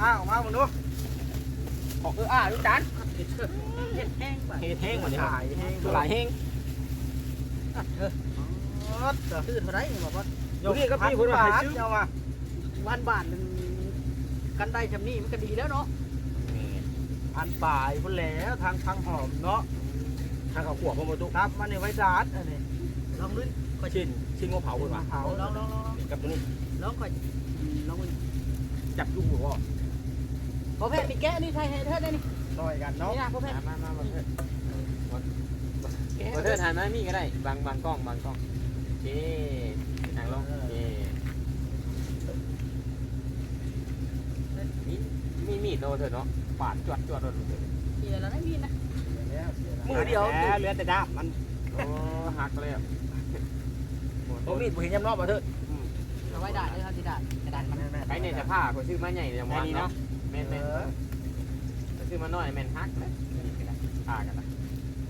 อ้าวมามึงดูของเอออ่าลูกจันเฮ็ดแห้งไปเฮ้เท่งหมดเลยหลายแห้งตัวหลายเฮงตื่นมาได้บอกว่าอยู่นี่ก็พี่คนว่าให้ซื้อเอามาวันบาทหนึ่งกันได้ชำนี่มันก็ดีแล้วเนาะอันป่ายพุ่นแล้วทางทางหอมเนาะทางเขาขวบมาประตูครับมันในไว้ดาดอันนี้ลองลุ้นก็ชินชินงบเผาคนว่าเผาลองลองลองกับตัวนี้ลองก่อนลองจับยุ่งหัว พอแพทย์มีแกะนี่ใช่ให้เธอได้นี่ต่อยกันเนาะนี่นะพ่อแพทย์มามามาเถอะเธอทานไหมมีก็ได้ บางบางกล้องบางกล้องโอเคทางลงโอเคมีมีมีดโดนเถอะเนาะปาดจวดจวดโดนเถอะเสียแล้วได้มีนะมือเดียวเหลือแต่ดาบมันโอ้หักเลยอะโอ้มีดบ่เห็นยำรอบอะเถอะเอาไว้ดาดเลยครับที่ดาดกระดานมันไปเนี่ยจะผ้าก็ซื้อมาใหญ่จังหวะเนาะแม่นแม่นซื้อมาน้อยแม่นฮักเลยผ้ากันละ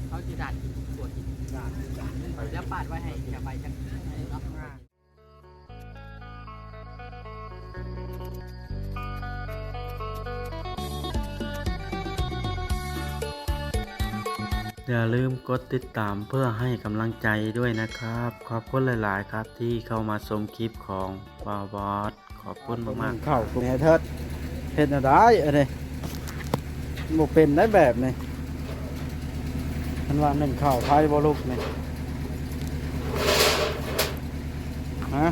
เขาที่ดาดตรวจีดัดแล้วปาดไว้ให้จะไปกันเนาะอย่าลืมกดติดตามเพื่อให้กำลังใจด้วยนะครับ ขอบคุณหลาย ๆ ครับที่เข้ามาชมคลิปของบาวบอสขอบคุณมากๆเข้าคุณเทิด เห็นอะไรอะไรบ่เป็นได้แบบนี้มันว่าหนึ่งข้าวไทยบ่ลูกนี่ฮะ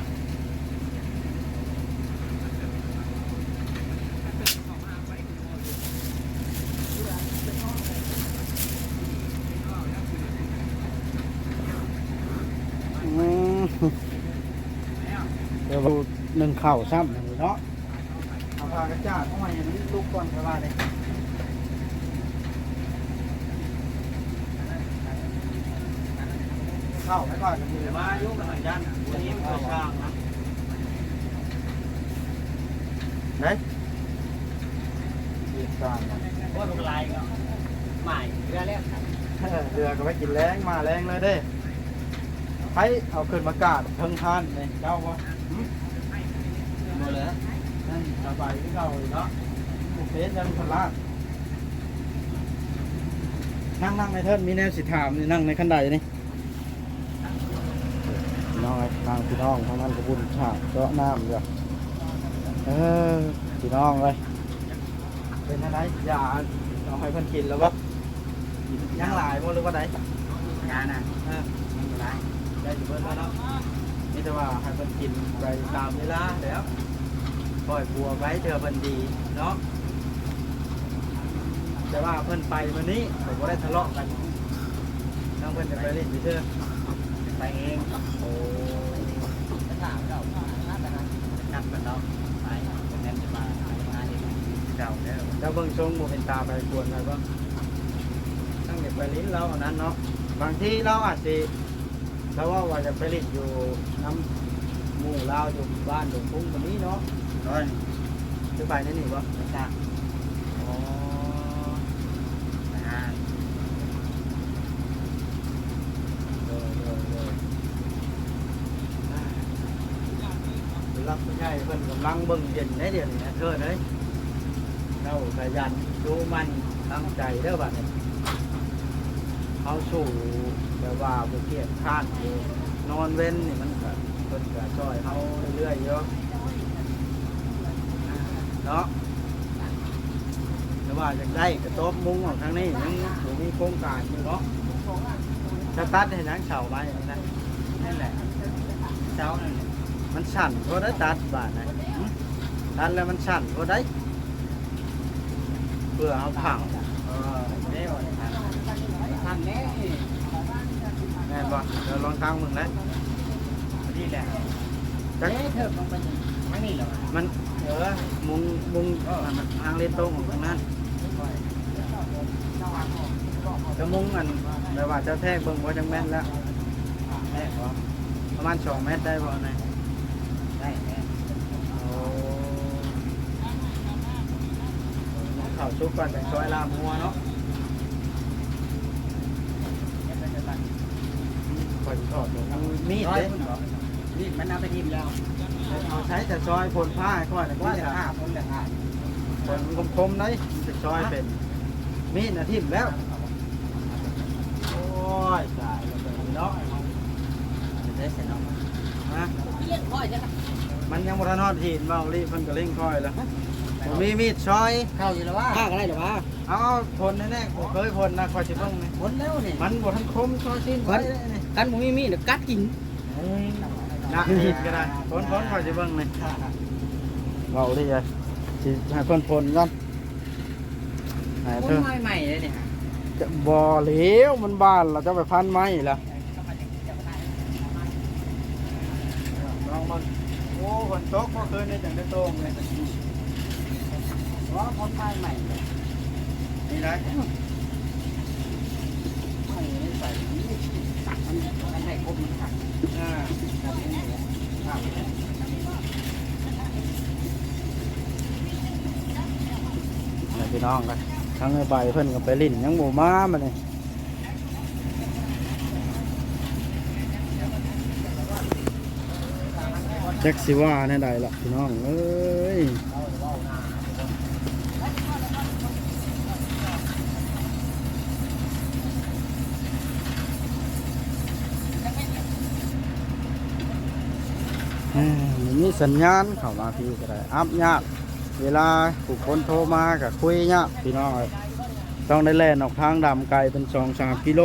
เดี๋ยวดูหนึ่งข้าวซ้ำหนึ่งเนาะากระจาดเข้ามาอย่างนี้ลูกก่อนก็ว่าเลยเข้าไปก่อนมือมายุกับหน่อยยันวันนี้มันช่างนะไหนเรียกางว่าเป็นไรก็ใหม่เรือแรกเรือก็ไปกินแรงมาแรงเลยเด้ใครเอาขึ้นมากาดเทิงทานเลยเจ้าวะหึ หมดเลย นั่นสบายที่เราอีกเนาะบุกเฟสยังพลาดนั่งนั่งในเทินมีแนวสิถามนี่นั่งในขันใดนี่พี่น้องไอ้ทางพี่น้องทางนั้นก็บุญฉากเจาะน้ำเด้อเออพี่น้องเลยเป็นอะไรยาเอาให้เพิ่นกินแล้วบ่ยังหลายบ่หรือว่าใดยาน่ะเออไม่เป็นไรได้อยู่เพิ่นแล้วเนาะนี่แต่ว่าให้เพิ่นกินไปตามเวลาแล้ว ปล่อยบัวไว้เธอเพิ่นดีเนาะแต่ว่าเพิ่นไปวันนี้ผมก็ได้ทะเลาะกันน้องเพิ่นจะไปเล่นไปเถอะไปเองโอ้จะถามเราน่าจะนัดกันเนาะไปเป็นแม่จะมาหาเด็กเก่าแล้วแล้วเบิ่งชงบ่เป็นตาไปกวนอะไรบ้างตั้งแต่ไปลิ้นเราอันนั้นเนาะบางทีเราอาจจะเราว่าว่าจะไปลิ้นอยู่น้ำหมู่เราอยู่บ้านอยู่พุ่งวันนี้เนาะ ร้อยจะไปนั่นนี่บ่ไม่ทราบอ๋อนะฮะเออเออเออรับผู้ใหญ่เพิ่นกำลังเบิ่งเย็นได้เดี๋ยวนี้นะเธอเด้ยเราขยันดูมันตั้งใจเด้อบัดนี้เขาสู่แบบว่าบ่เกียจข้านอยู่นอนเว้นนี่มันก็เพิ่นก็ช่วยเฮาเรื่อยๆอยู่เนาะแต่ ว่าอยากได้กระต๊อบมุ้งของทางนี้ยังบ่มีโครงการอยู่เนาะจะตัดให้นางเสาไว้อย่างนั้นนั่นแหละเจ้านั่นมันสั่นก็ได้ตัดบาดนะหึตัดแล้วมันสั่นก็ได้เพื่อเอาผังเออเดี๋ยวทำแน่แม่นบ่เดี๋ยวลองทางมึงนะนี่แหละจักเอ๊ะเธอลงไปไม่นี่หรอมันเออมุงมุงมันทางเลนตรงของทางนั้น จะมุงอันแต่ว่าเจ้าแท้เบิ่งว่าจังแม่นแล้วแท้บ่ประมาณสองเมตรได้บ่นะได้แน่โอ้เข้าซุกก่อนแต่ซอยลามัวเนาะก่อนทอดลงมีดร้อยเด้คุณเหรอนี่มันเอาไปทิมแล้วเอาใช้แต่ซอยผลผ้าให้ก่อนแล้วก็ว่าจะจะฆ่าฆ่าผมจะฆ่าคนคมๆได้มันจะซอยเป็นมีดอาทิตย์แล้วโอ้ ยตายแล้วเป็นเนาะเด้อเสร็จแล้วฮะเลี้ยงค่อยจ้ะมันยังบ่ทันฮอดหินเมาลีเพิ่นก็เล่งค่อยแล้วบ่มีมีดซอย เข้าอยู่แล้วว่าข้าก็ได้หรือว่าเอาพลแน่ๆผมเคยพลนะคอยสิเบิ่งนี่พ้นแล้วนี่มันบ่ทันคมซอยสิ้นไปนี่กันบ่มีมีดกัดกินนักมีดก็ได้พลพลคอยสิเบิ่งนี่เว้าดิจ้ะสิให้เพิ่นพลก่อนให้พ้เธนใหม่ๆเลยเนี่ย จะบ่อเหลวมันบ้านเราจะไปพันไม้ล่ะลองมันโอ้ฝนตกเมื่อคืนนี่จังได้โต้งเลยว่าพ้นใหม่นี่ได้ไม่ใส่มันมันให้ครบมันค่ะอ่าแบบนี้เลยเดี๋ยวพี่น้องกัน ทั้งใบเพิ่นก็ไปลิ้นยังหมูม้ามาเนี่ยแจ็คสิว่าแน่ใดล่ะพี่น้อง เอ้ยเอ้ยมันมีสัญญาณเข้ามาพี่ก็ได้อัพยาก เวลาผู้คนโทรมากับคุยยากพี่น้องเอ้ยต้องได้แล่นออกทางดำไกลเป็นสองสามกิโล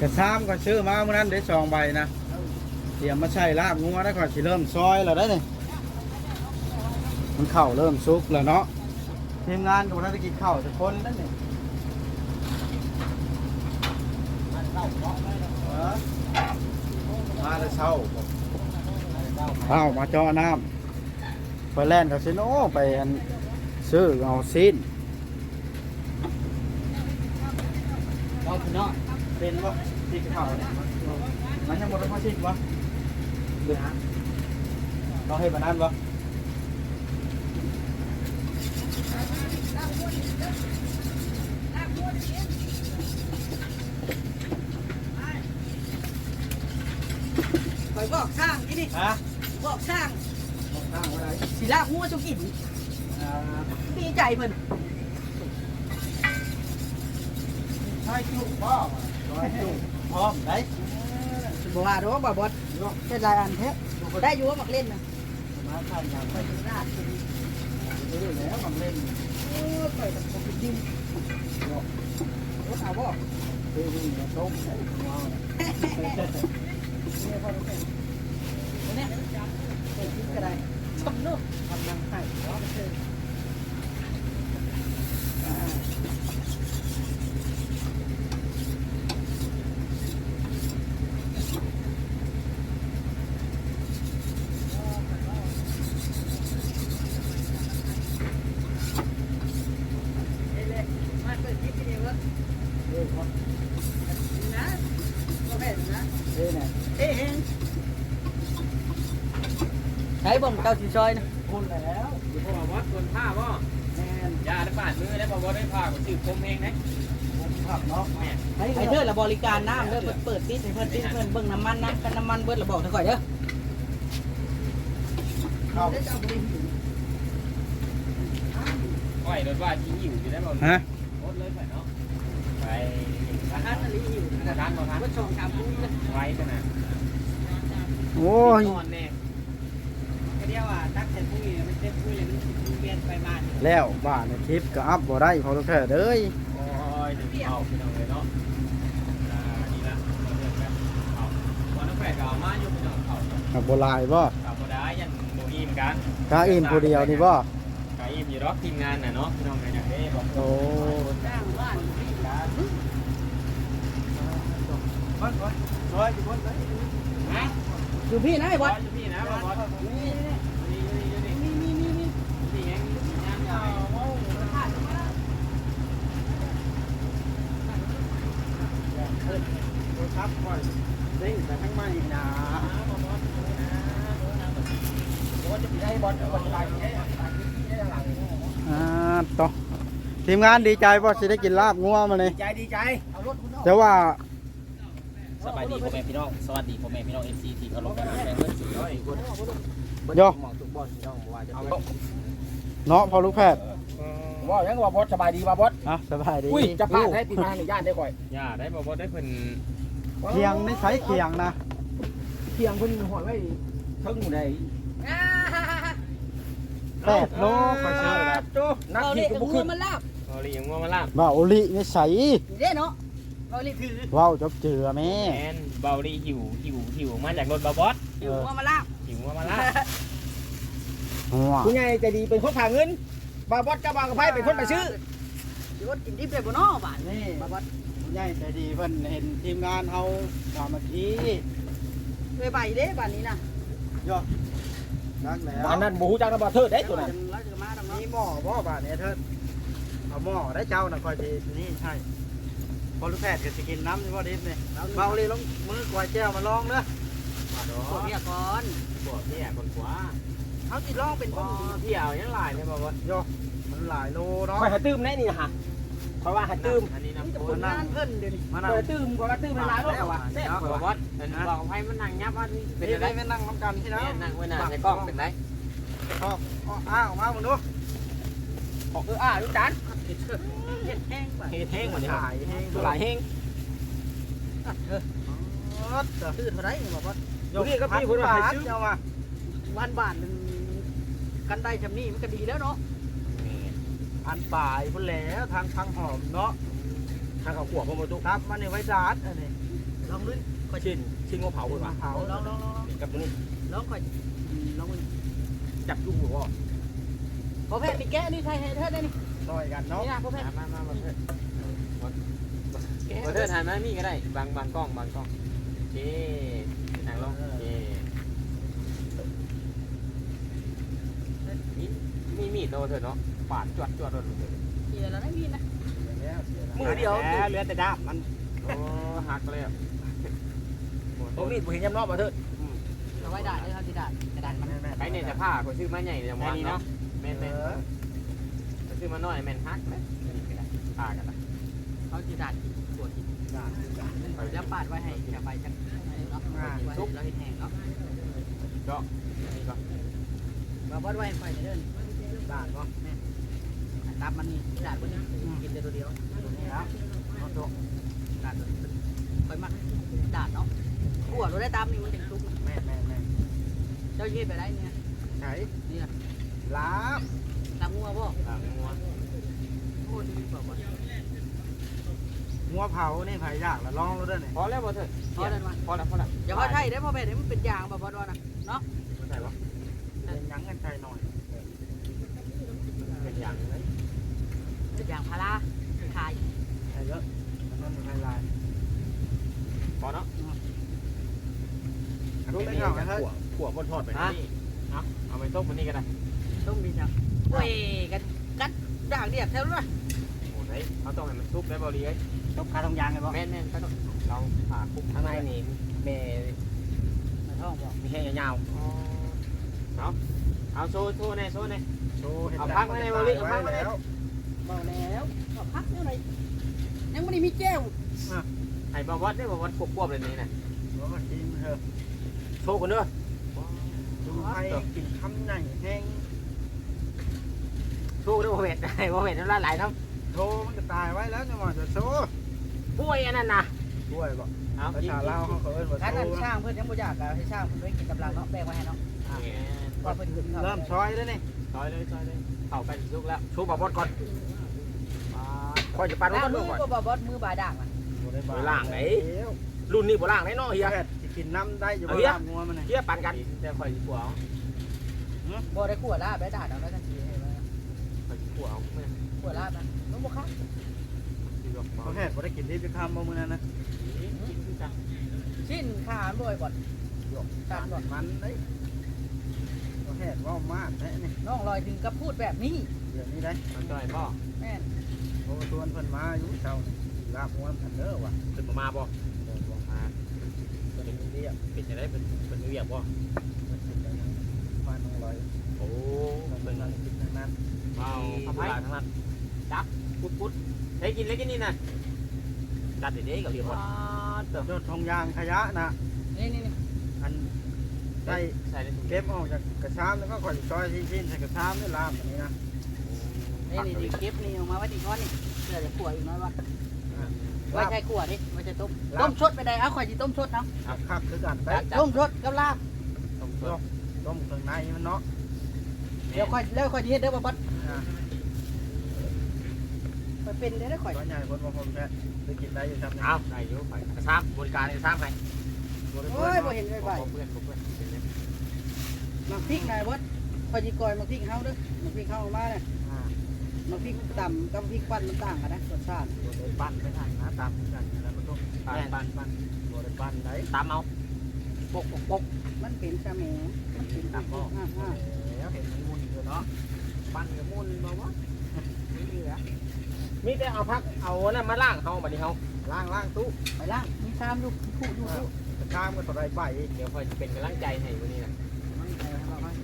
กระซ้ำก็ชื่อมาเมื่อนั้นได้สองใบนะเตรียมมาใช้ลาบงัวได้ก่อนสิเริ่มซอยแล้วได้เนี่ยมันเข่าเริ่มซุกแล้วเนาะทีมงานกับนักกิจเข่าจะคนนั่นเนี่ยเออ มาแต่เช้าเอามาเจาะน้ำไปแล่นกับซิโนไปอันซื้อเอาซีนเอาพี่น้องเป็นว่าซีนเข่าเนี่ยมันยังหมดแล้วพอซีนวะเดี๋ยวนะเราให้บานั้นวะคอย บอกข้างที่นี่ฮะบอกข้างมองข้างไว้ไหนสิลาบงัวจุกินอ่าดีใจเพิ่นใช่จุพ่อร้อยจุพร้อมได้บ่ว่าดอกบ่บดเฮ็ดหลายอันแท้ได้อยู่ว่ามักเล่นน่ะมาข้างอย่างไปดูราดนี้แล้วมันเล่นโอ้ยไปกับผมดินรถเอาบ่เรื่องนี้มาต้มได้ว้าวเนี่ยพอรู้เป็นเนี่ย ไปกินก็ได้ชมเนาะกำลังให้เนาะเออเอ้ยเลยมาเปิดคลิปวิดีโอ เฮ้ยครับ นะบ่แม่นนะ เฮ้ยเนี่ย เอ้ยเองใช้ บ่งเก้าสิซอยนะคุณแล้วอยู่พวกวัดคนผ้าบ่แม่นยาได้ปาดมือได้บ่บ่ได้ผ้าก็ชื่อคมเองนะผมขับเนาะแม่ไอ้เธอละบริการน้ำเด้อเปิดเปิดติดให้เพิ่นติดเพิ่นเบิ่งน้ำมันน้ำกันน้ำมันเบิดละบอกเธอก่อนเด้อเข้าก้อยรถว่าที่หิวอยู่ได้บ่ฮะโคตรเลยไปเนาะไปอาหารอะไรอยู่กระทานบ่ทันก็ชงชามพุ้งเลยไว้ขนาดโอ้ย นอนแน่ ก็เรียกว่าตัก แต่พุ้งนี่มันเต็มพุ้งเลยมันเปลี่ยนไปมาแล้วบ้านในคลิปก็อัพบ่ได้พอรู้แค่เด้ยโอ้ยถึงเอาพี่น้องเลยเนาะอ่านี่ละเราเลือกแล้วเอาวันนั้นแปดก็เอามาอยู่พี่น้องเอาหักบ่หลายบ่กับบ่ได้ยันโมอีมกันกาอินผู้เดียวนี่บ่กาอีมอยู่รอบทีมงานน่ะเนาะพี่น้องเลยอย่างนี้บอกโอ้สร้างบ้านบ้านก่อนร้อยอยู่บนไหนฮะอยู่พี่นะไอ้บบออสสอยู่พี่นะบอส นี่นี่ นี่นี่นี่ นี่นี่นี่ นี่ไงงานใหญ่ โทรศัพท์ก่อนเร่งแต่ทั้งไม่นะบอสจะไปได้บอสบอสไปได้ได้หลังอ่าต่อทีมงานดีใจบ่สิได้กินลาบงัวมาเลยใจดีใจเอารถคุณออกแต่ว่าสบายดีพ่อแม่พี่น้องสวัสดีพ่อแม่พี่น้อง FC ที่เคารพกันแฟนเบิร์ดสุดยอดทุกคนโยหมองทุกบอลพี่น้องว่าจะเนาะพอลูกแพทย์ ว่ายังว่าบอสสบายดีว่าบอสอะสบายดีอุ้ยจะพาให้ปีมาหนึ่งย่านได้ก่อยย่าได้บอกว่าได้เพิ่นเคียงไม่ใช้เคียงนะเที่ยงเพิ่นหอยไว้เทิงอยู่ในแปดโลไปเชื่อครับโจ้นักเราขี่เรียกก็กับบุมืขึ้อนมันลาบเอาเลี้ยงว่ามาลาบว่าโอลิไม่ใส่เด้เนาะเราเรียกถือว้าวจบเจือแม่แมนเบาลีหิวหิวหิวมาจากรถบาบอสถือว่ามาลาบหิวว่ามาลาบหัวคุณยายใจดีเป็นคนฝากเงิน บาบอสกับบางกระไพเป็นคนไปซื้อเดี๋ยวกินดิบได้บ่เนาะบ้านนี่บ่บ่ผู้ใหญ่ใจดีเพิ่นเห็นทีมงานเฮาสามัคคีเคยไปเด้บ้านนี้นะนักแล้วบ้านนั้นบูฮูจักนะบอเทิดได้ตัวนั้นเราจะมาทำมีเนาะหม้อบ่บาดเนี่ยเถิดเอาหม้อได้เจ้าน่ะคอยสินี่ใช่พอลูกแพทย์ก็สิกินน้ำนี่บ่ดิบนี่เบาเลยลงมือกวายแก้วมาลองเด้อมาดอพวกเมียก่อนปวดที่แอบคนขวา เขาสิร้องเป็นคอ๋อนที่เอายังหลายเลยบาบอสโยมันหลายโลเนาะคอยหาตื้มแน่นี่นะฮะคอยว่าหาตื้มอันนี้นี่น้ำจะโคผนลงานเพิ่นเดี๋ยวนี้มาคนั่งอยตื้มคอยว่าตื้มมันหลายรอบกว่าแซ่บกบาว่าบอสอันนี้บอกให้มันนั่งยับว่าเป็เป็นนอะไรไรไม่นั่งน้ำกันที่นะแม่นั่งไว้หน้าในกล้องเป็นไรชอบอ้าวมามึงดูออกเอออ่าลูกจานเฮ็ดแห้งไปเฮเท่งเหมือนถ่ายให้ตัวหลายเฮงซื้อเท่าไหร่บ่บ่ยกก็พี่คนว่าให้ซื้อเอามาวันบ้านนึง กันได้ชำนี้มันก็ดีแล้วเนาะอันป่ายพุ่นแล้วทางทางหอมเนาะทางเขาขวบมาตุครับมันนี่ไว้ดาดอันนี้ลองลุ้นชิ้นชิ้นงอเผาคนว่ะเผาลองลองลองกับตัวนี้ลองค่อยลองมึงจับจุ่มหัวพอแพทย์นี่แกะนี่ใครให้เธอได้นี่ซอยกันเนาะนี่นะพอแพทย์มามามาเถิดมาเถิดถ่ายมามีก็ได้บางบางกล้องบางกล้องโอเคนั่งลงโอเค มีมีมีดโดนเถอะเนาะปาดจวดจวดโดนเถอะเสียแล้วนะพี่นะมือเดียวแล้วเหลือแต่ดาบมันโอ้หักเลยอะตรงนี้ผมเห็นยำนอกมาเถิดเอาไว้ด่าเลยครับที่ด่ากระดานมันไปเนี่ยจะผ้าก็ซื้อมาใหญ่จังหวะเนาะแม่นแม่นซื้อมาน้อยแม่นฮักนะผ้ากันละเขาที่ด่ากินปวดกินแล้วปาดไว้ให้แค่ไปจักเนาะซุปแล้วเห็นแห้งเนาะนี่ก็มาบอดไว้ไฟเดิน ดาดเนาะตับมันนี่ด่าคนนี้กินแต่ตัวเดียวตัวนี้นะเอาตัวด่าตัวค่อยมักด่าเนาะขั่วเราได้ตามนี่มันเป็นซุปแม่แม่แม่เจ้าเย็บไปได้เนี่ยใช้นี่นะลาบตามงัวบ่ตามงัวโอ้ดีกว่าบ่งัวเผานี่ไผยากละลองแล้วเด้อนี่พอแล้วบ่เถอะพอแล้วมาพอแล้วพอแล้วอย่าพอไทยได้พอแม่เดี๋ยวมันเป็นยางบ่บอดว่านะเนาะใส่ปะเป็นหยังกันใจหน่อย เป็นอย่างเลย เป็นยางพาราขายใช่เยอะมันนั่นไฮไลน์พอเนาะรู้ไหมครับเฮ้ยขวบขวบบนทอดไปนี่เอาเอาไปต้มมันนี่ก็ได้ต้องมีจังโอ้ยกันกัดด่างเดียบแถวนั้นโอ้ยเขาต้องให้มันซุปได้บ่ดีเอ้ยตบขาตรงยางไงบ่แม่นแม่นก็ต้องเราผ่าคุกข้างในนี่แม่มาท้องบ่มีแห้งยาวเอาเอาโซ่โซ่แน่โซ่แน่โชว์เห็นเอาพักไว้ในบริเอาพักไว้ใน แล้วบ่แล้วขอพักเท่าไหร่ยังไม่ได้มีแก้วให้บวัดได้บวัดควบควบเลยนี่นะแล้วก็กินเถอะๆโชว์กันเด้อดูให้กินคำใหญ่แห้งโชว์เด้อบ่เผ็ดได้บ่เผ็ดน้ำลายไหลน้โชว์มันจะตายไว้แล้วจะมาจะโชว์ำป่วยอันนั้นน่ะด้วยบ่เอาภาษาลาวเขาเอิ้นว่าการโชนั้นว์ช่างเพิ่นยังบ่อยากก็ให้ช่างเพิ่นไว้กินกำลังเนาะแบ่งไว้ให้เนาะว่าเพิ่นกินข้าวเริ่มช้อยแล้วนี่ซอยเลยซอยเลยเข่ากันลุกแล้วโชว์บ่บดก่อน ค่อยจะปั่นล้างมันมืเบิ่องก่อนก็บ่บอดมือบาด่างอะไปล้างไหนรุ่นนี้บ่ล่างแน่นอนเฮียแพทย์สิกินน้ำได้อยู่เอาบ่เหี้ยน้ำงัวมันนี่เฮียปั่นกันแต่คอยขัวบ่ได้ขั่วลาบได้ด่าเอาได้ทันทีให้มาคอยขัวเอาเมื่อขั่วลาบนะมันบ่คักที่บอกเขาแพทย์บ่ได้กินที่ไปคำบ่มื้อนั้นนะกินคือจังชิ้นขามันบ่อยบ่ตัดบ่มันได้เขาแพทย์ว่ามากแท้นี่น้องลอยถึงกับพูดแบบนี้เดี๋ยวนี้ได้มันจ่อยพ่อแม่นโอ้ ชวนเพิ่นมาอยู่เช้านี่ลาบงัวมันเด้อว่ะขึ้นมามาบ่เดี๋ยวบอกมาเป็นเรียบเป็นจะได้เป็นเป็นเรียบบ่มันสิไปยังบ้านน้องลอยโอ้มันเป็เป็นนนั่งกินทั้งนั้นเอาทำทำให้ให้ทั้งนั้นพุดพุดเฮ้ยกินเล็กกินนี่นะจัดเด็ดๆกับเรียบบ่ว้าโตรถทงยางขยะนะนี่นี่นี่อันได้ใส่ได้ถุงเก็บออกจากกระชามแล้วก็ก่อนซอยชิ้นๆใส่กระชามด้วยลามแบบนี้นะ นี่นี่นี่เก็บนี่ออกมาไว้ที่ก้อนนี่เพื่อจะขั่วอีกน้อยว่าไว้ใช้ขั่วดิไว้ใช้ต้มต้มชดไปได้เอาข่อยสิต้มชดเนาะคักคือกันไปต้มชดกับลาบต้มสดต้มเครื่องในมันเนาะเดี๋ยวค่อยแล้วค่อยสิเฮ็ดเด้อบ่บัดอ่าไปเป็นได้ได้อข่อยตัวใหญ่คนบางคนแค่ไปกินได้อยู่ครับเนี่ยเอาได้อยู่ไปกระซับบริการกระซับให้บ่ได้โอ้ยบ่เห็นบ่ไว้เพื่อนบ่เพื่อนเป็นไงๆมักพริกนายวัดข่อยสิกอยมักพริกเฮาเด้อมักพริกเฮาเอามาเนี่ย อ่ามักพริกต่ำกับพริกปั้นมันต่างกันนะรสชาติปั้นไม่ทันนะตามกันแล้วมันต้องปานปานปานบ่ได้ปั้นได้ตามเอาปกปกปกมันเป็นชาแหมมันเป็นตามพ่อห้าห้าแล้วเห็นมันมุนอยู่เนาะปั้นกับมุนบ่วะไม่เหลือมีแต่เอาพักเอานั่นมาล่างเฮาบัดนี้เฮาล้างล้างตู้ไปล่างมีชามอยู่ผู้อยู่ผู้ชามก็ต่อไรไปเดี๋ยวคอยจะเป็นกำลังใจให้วันนี้นะ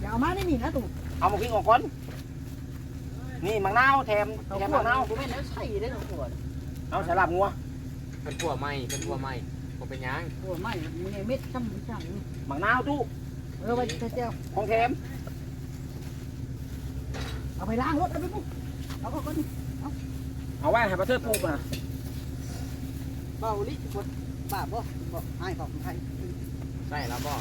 อย่าเอามาได้หนีนะตู่เอาหมกพริกออกก่อน นี่มังนาวแถมเอาแถมขั่วมังนาวกูไม่นแล้วใช่ได้อขั่วเอาสลับงัวเป็นขั่วใหม่เป็นขั่วใหม่บ่เป็นหยังขั่วไม่มีไงเม็ดช่ำช่ำนี่มังนาวตู้เออไปเจ้าของแถมเอาไปล้างรถเอาไปปุ๊บเอาก็ก็นี่เอาไว้ให้ประเทศปลูกอะเบาลิกดบาปบ่บ่ให้ของไทยใช่แล้วบ่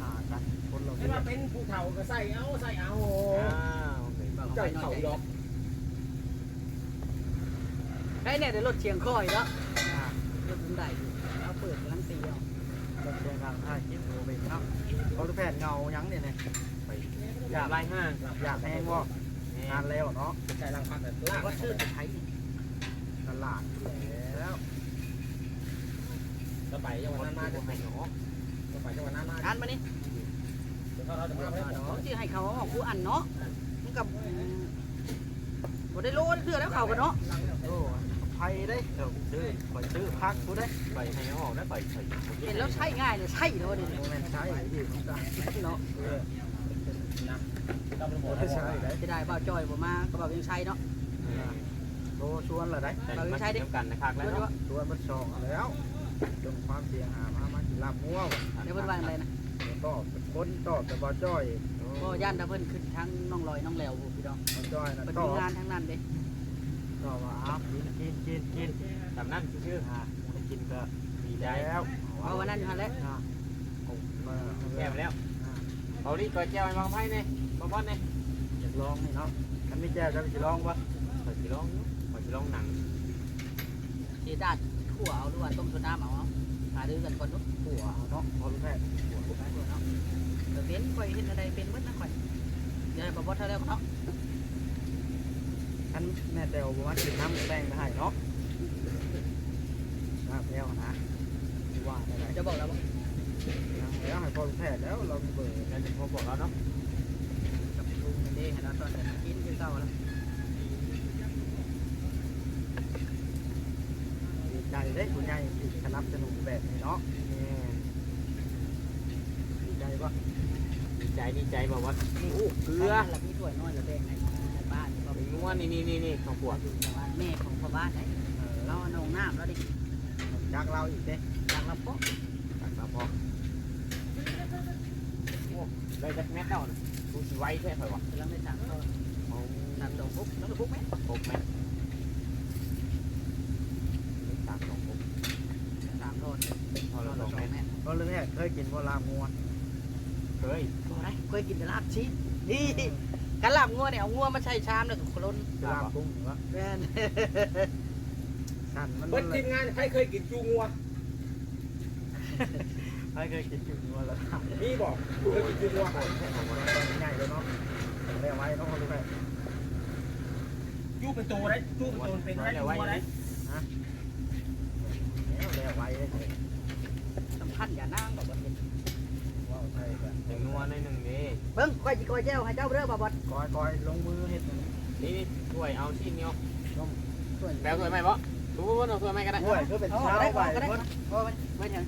หากันคนเราไม่ว่าเป็นภูเขาก็ใส่เอาใส่เอาเจ้าเขาดอกไอ้เนี่ยเดี๋ยวรถเชียงคอยแล้วรถมันได้เอาเปิดล้างตีเอาเราเชียงทางท่าคิดโอเบนครับเขาแผ่นเงายังเนี่ยเนี่ยอยากไล่ห้างอยากแห้งว่งานแล้วเนาะใส่รังพักแต่ลากว่าชื่อไทยตลาดแล้วก็ไปจังหวัดนั้นมาจะไปหนอก็ไปจังหวัดนั้นมาอ่านมานี่เดี๋ยวเราจะมาไปหนอเขาชื่ให้เขาออกผู้อันเนาะ มันกับบ่ได้โลดเพื่อแล้วเขากันเนาะโอ้ไทยได้เดี๋ยวซื้อคอยซื้อพักกูได้ไปให้ออกได้ไปใส่เห็นแล้วใช่ง่ายเลยใช่เลยนี่โมเมนใช้ดิมันก็เนาะต้องเป็นหมโอ้ดได้ใช้ได้จะได้บ่าวจอยบ่มาก็บ่าวยังใช่เนาะโตชวนละได้แต่มาใช้กันนะครับแล้วชวนมันสองแล้วจงความเสียหามามากินลาบงัวเดี๋ยวเพิ่นว่าอะไรนะ ตอบคนตอบแต่บ่จ้อยก็ย่านถ้าเพิ่นขึ้นทั้งน้องลอยน้องแหลวพี่น้องบ่จ้อยนะเพิ่นตอมีบงานทั้งนั้นเด้ตอบว่าอ้าวกินกินกินกินสำนักชื่ออ่าได้กินก็ดีใจแล้วเอาวันนั้นอยู่หั่นแหละอ่าเอามาแก้ไปแล้วเอาดิก่อยแก้วให้บางไพ่เนี่ยบางบอลเนี่ยอยากลองนี่เนาะคันไม่แจ้จะไปลองปะข่อยสิลองข่อยสิลองหนังสิดาดขั่วเอาหรือว่าต้มโซดาเอาหาดื้อกันก่อนเนาะหัวเนาะพอรู้แค่ขั่วเนาะ เดี๋ยวเป็นข่อยเฮ็ดอะไรเป็นเบิดนะข่อยเดี๋ยวให้บ่บ่เท่าแล้วเนาะคันแม่แต่ว่ากินน้ำแป้งได้เนาะน้ำแล้วนะว่าได้ไหมจะบอกแล้วบ่แล้วให้พอรู้แค่แล้วเราเปิดแล้วจะพอบอกแล้วเนาะกับลุงนี่เด้ให้เราตอนนี้กินคือเก่าแล้วดีใจได้คุณยายที่สนับสนุนแบบนี้เนาะดีใจปะ ดีใจดีใจบอกว่าโอ้เกลือแล้วมีถ้วยน้อยแล้วแบ่งให้บ้านก็เป็นงัวนี่นี่นี่นี่ของปวดอยู่แต่ว่าแม่ของพ่อบ้านได้เราเอานองน้ำแล้วได้จากเราอีกเด้จากเราปุ๊บตักมาพอโอ้ได้จักแม็กแล้วนะดูสิไว้แค่ไหนวะเราได้สามตัวสามตัวปุ๊บแล้วก็ปุ๊บไหมหกแม็กสามสองหกสามตัวพอเราแล้วสสอองงแม็กแม่ก็เรื่องแรกเคยกินว่าลาบงัวเฮ้ ยอะไรเคยกินแต่ลาบชีสนี่กันลาบงัวเนี่ยเอางัวมาใช้ชามเลยคนล้นลาบกุ้งวะแม่นสั่นมันเบิ้ลทีมงานใครเคยกินจูงัวใครเคยกินจุงัวแล้วมีบอกเคยกินจูงัวตอนง่ายเลยเนาะเรียกไว้เนาะเขารู้แค่จูเป็นตัวได้จูเป็นตัวเป็นได้จูงัวได้แล้วเรียกไว้เลยสำคัญอย่านั่งแบบว่าเห็น ว้าวใช่แบบ ห นึ่งนัวในหนึ่งเด้เบิ้งก้อยจีก้อยแจ้วให้เจ้าเด้อบ่บดคอยคอยลงมือเห็ดนี่นี่ถ้วยเอาชิ้นเดียวส่วนแปลถ้วยไหมบ่รู้ว่าเอาถ้วยไหมก็ได้ห้วยคือเป็นเอาเช้าได้ไปก็ได้เพิ่นโอ้ยไม่ถึง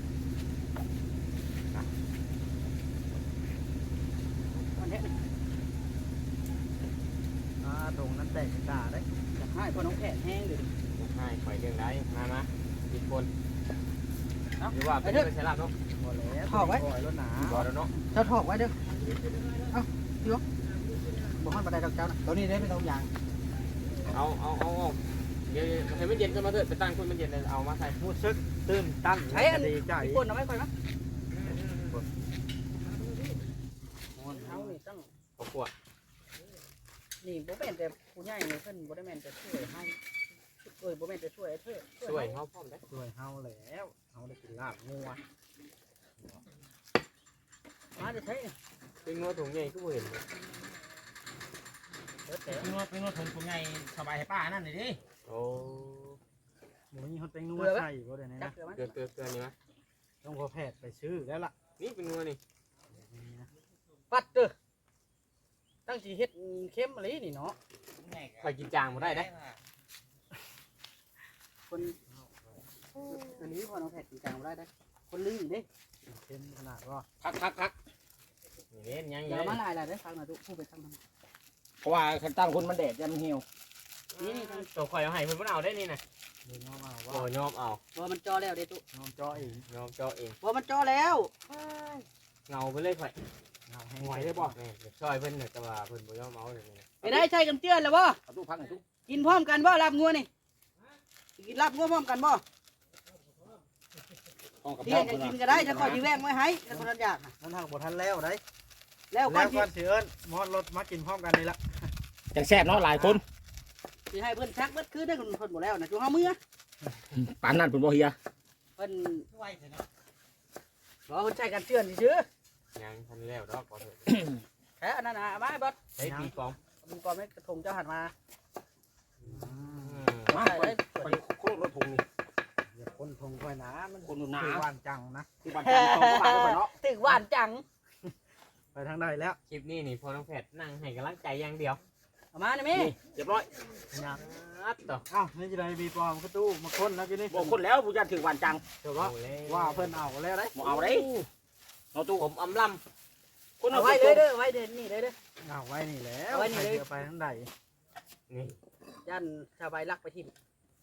วันนี้อ่าตรงนั้นแตกกาได้อยากให้พ่อน้องแผนแห้งเลยใช่ข่อยเรื่องได้มามาอีกคนหรือว่าเป็นเป็นใช้ลาบเนาะหมดแล้ว ถอกไว้ปล่อยแล้วหนาบ่แล้วเนาะเจ้าถอกไว้เด้อ เอ้าพี่วะบอกให้บันไดดอกเจ้านะตัวนี้ได้ไม่ต้องยางเอาเอาเอาเอาเดี๋ยวให้มันเย็นกันมาเถอะไปตั้งคนมันเย็นเลยเอามาใส่มูซึกตื่นตั้นใช้อันดีใจพี่คนเอาไว้ก่อนนะเอานี่ต้องขอบคุณนี่บ่แม่นแต่ผู้ใหญ่นี่เพิ่นบ่ได้แม่นจะช่วยให้เอ้ยบ่แม่นจะช่วยไอ้เธอช่วยเขาพร้อมได้ช่วยเฮาแล้วเฮาได้กินลาบงัว มาจะใช้เป็นงัวถุงใหญ่ก็เห็นเดี๋ยวแต่เป็นว่าเป็นว่าผมผมไงสบายให้ป้านั่นเลยดิโอ้หมูนี่เฮาเป็นงัวใส่บ่ได้จันะกเกลือมั้ยเกลือเกลือเกลือนี่มั้ยต้องพอแพทย์ไปซื้อแล้วล่ะนี่เป็นงัวนี่ปัดเด้อตั้งสิเฮ็ดเข้มอะไรนี่เนาะใครกินจางมาได้ได้คนอันนี้พอน้องแพทย์จริงจังบ่ได้ได้คนลืมเด้ เค็มขนาดว่าคักคักคักนี่เล่นยังอย่ายังมาหลายหลายได้ฟังหน่อยทุกผู้ไปทำทำเพราะว่าคันตั้งคนมันแดดยันเหี่ยวนี่นี่ทางตัวข่อยเอาให้เพิ่นบ่เอาได้นี่นะเดี๋ยวน้องมาว่าโอ้ยอมเอาบ่มันจอแล้วเด้ตุน้องจอเองยอมเจาะเองบ่มันจอแล้วเงาไปเลยข่อยเงาแห้งหวยได้บ่นี่ช่วยเพิ่นน่ะแต่ว่าเพิ่นบ่ยอมเอาเลยนี่ไปได้ใช้กันเตือนแล้วบ่เอาตู้พักหน่อยตู้กินพร้อมกันบ่ลาบงัวนี่สิกินลาบงัวพร้อมกันบ่ ห้องกับเที่ยงจะกินก็ได้จะคอยสิแวงไว้ให้ถ้าคนนั้นอยากน่ะนั่นทางบ่ทันแล้วได้แล้วก่อแล้นวสิก่อนสิเอิ้นมอดรถมากินพร้อมกันนี่ละจังแซ่บเนาะหลายคนสิให้เพิ่นชักเบิดคืนได้คนเพิ่นบ่แล้วน่ะจูเฮามือปานนั่นเป็นบ่เฮียเพิ่นบ่เพิ่นใช้กันเตือนซื่อยังทันแล้วดอกบ่เถอะๆแค่อันนั้นน่ะเอามาให้เบิดใช้ปีกองมันก่อนไม่กระทงเจ้าหันมามาใส่ไปเลยไปโคตรรถถุงนี่ อย่าคนทงค่อยหนามันคนหนุนหนาคือหวานจังนะที่บ้านจันทร์ต้องเข้าบ้านไปเนาะถึงหวานจัง ไปทางใดแล้วคลิปนี้นี่พอน้องแพทย์นั่งให้กำลังใจอย่างเดียวเอามานี่แม่นี่เรียบร้อยเนี่ยอัดต่อเอ้านี่จะได้มีปลอมกระตู้มาคนแล้วกินนี่บอกคนแล้วผู้จัดถือหวานจังเดี๋ยวว่าว่าเพิ่นเอาแล้วได้บ่เอาได้เอาตู้ผมอำลคนเอาเอาไว้ไว้เลเลยยเด้อไว้เด่นนี่เลยเด้อ เอาไว้นี่แล้วเอาไว้นี่เลยจะไปทางใดำนี่ ยันชาวใบลักไปทิ่ม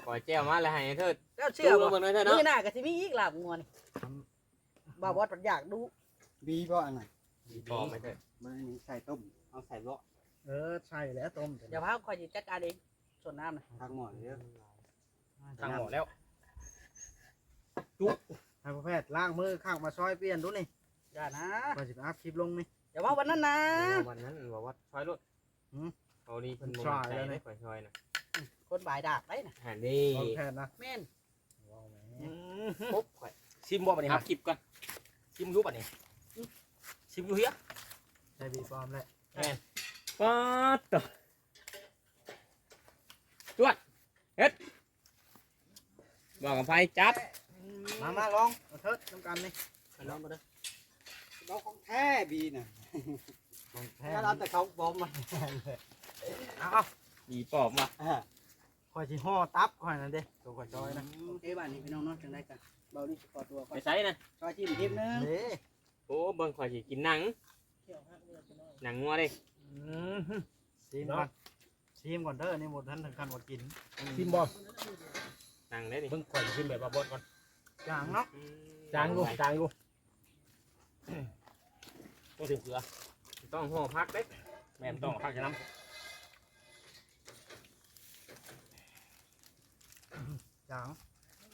ปล่อยแจ้วมาแล้วให้เธอแล้วดูเชื่อลบ่งมาหน่อยเถอะมื้เนาะอหน้าก็สิมีอีกลาบงัวนี่บ่าวบอสมันอยากดูบีบ่อันไหนพอไหมเถอะมันนี่ใส่ต้มเอาใส่บ่เออใช่แล้วต้มเดี๋ยวพาคอยสิจัดการเองส่วนน้ำน่ะทางหมอเด้อทางหมดแล้วให้พ่อแพทย์ล้างมือข้างมาซอยเปลี่ยนดูนี่อย่านะก่อนสิไปอัพคลิปลงนี่ อย่าว่าวันนั้นนะ วันนั้นบอกว่าช่วยรถหืม เอาดีเพิ่นบ่ช่วยมั่นใจแล้วนี่ได้ข่อยช่วยนะ คนบ่ายดากได้น่ะหันดีขอแพทย์นะแม่นว้าวแหมปุ๊บข่อยชิมบ่บัดนี้ครับคลิปก่อนชิมอยู่บัดนี้ชิมอยู่เฮียได้บีปลอมแล้วป๊าดต่อจวดเฮ็ดบอกกับไฟจับมามาลองเอาเถิดน้ำกันนี่ลองมาเด้อเราของแท้บีน่ะแท้ถ้าเราแต่เขาบอมมาเอา เอามีปอบมาคอยสิห่อตับคอยนั่นเด้ตัวคอยซอยนะเอ้ยบ้านนี้พี่น้องเนาะจังได้กันเบานี่ขอตัวก่อไปนใส่นะซอยจิ้มทิมนึงเด้โอ้เบิ่งข่อยสิกินหนังหนังงัวเด้ชิมก่อนชิมก่อนเด้อนี่หมดท่านถึงขั้นว่ากินชิมบ่หนังได้ดิเบิ่งข่อยชิมแบบว่าบดก่อนจางเนาะจางอยู่จางอยู่ต้องถึงเกลือต้องห่อพักเด้แม่นต้องพักจะน้ จาง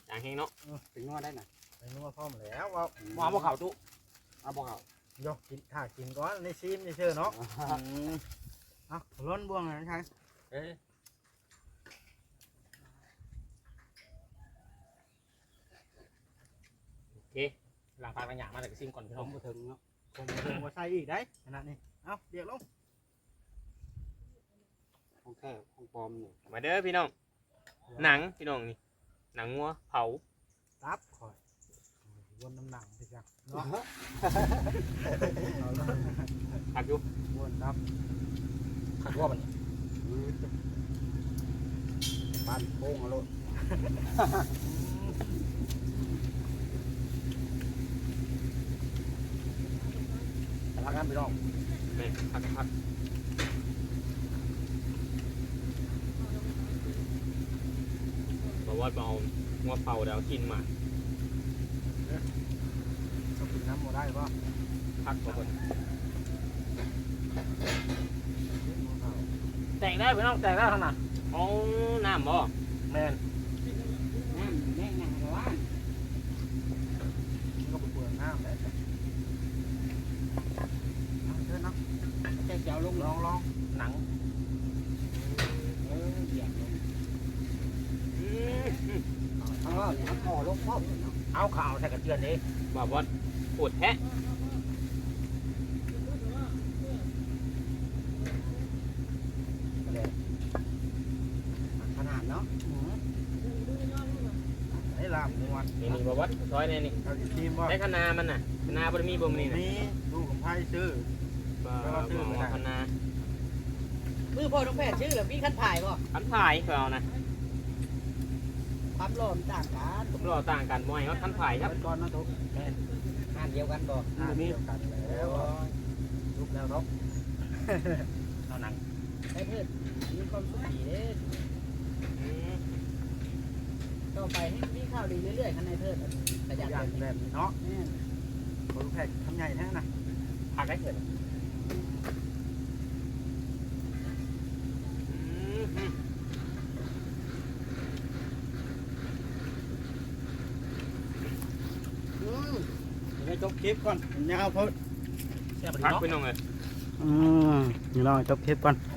จางแห้งเนาะถึงนัวได้น่ะไปนัวพร้อมแล้วว่าำมาบ่เข่าตู้เอาบ่เข่ายกกินถ้ากินก่อนในชิมเชื่อเนาะเอาล้นบ่วงเลยนะชายเอ้ยโอเคหลังพากันอย่างมาแต่ก็ชิมก่อนพี่ผน้องมมาถึงเนาะผมมาถึงมาใส่อีกได้ขนาดนี้เอาเรียกลงของแท้ของปลอมนี่มาเด้อพี่น้อง หนังพี่น้องนี่ หนังงัวเผาตับคอยวนน้ำหนังไปจ้ะเนาะพักอยู่วนตับขัดว่ามันปั้นโป้งเอาโลดแต่พักกันพี่น้องแม่พักพัก มาว่าเรางัวเผาแล้วกินมาต้องกินน้ำมาได้ป่ะพักก่อนแต่งได้พี่น้องแต่งได้ขนาดเอาน้ำบ่แมน เทียมดิบ่บอสปวดแท้ขนาดเนาะไอ้ลามมวนนี่นี่บ่บอสซอยแน่นี่เอาสิทีมบ่ได้คณามันน่ะคณาบ่ได้มีบ่มอนี่น่ะมีลูกของไพ่ซื้อบ่บ่คณามือพ่อน้องแพทย์ชื่อแบบพี่ขั้นถ่ายบ่คันถ่ายเขาเอานะ ความร้อนต่างกันผมรอต่างกันบ่ให้เขาคันถ่ายครับก่อนนะทุกงานเดียวกันบ่อ่ามีกันแล้วลุกแล้วเนาะเอาหนังได้เถิดมีความสุขดีเด้อืมต่อไปให้มีข่าวดีเรื่อยๆข้างในเถิดขขยันยันแบบแบนี้บนี้เนาะแม่นคนแพกทำใหญ่แท้นะพักได้เถิดอืมอืม อืม เดี๋ยวจบคลิปก่อนยาวเพราะพักไปน้องเอ้ยอืมนี่เราจบคลิปก่อนอ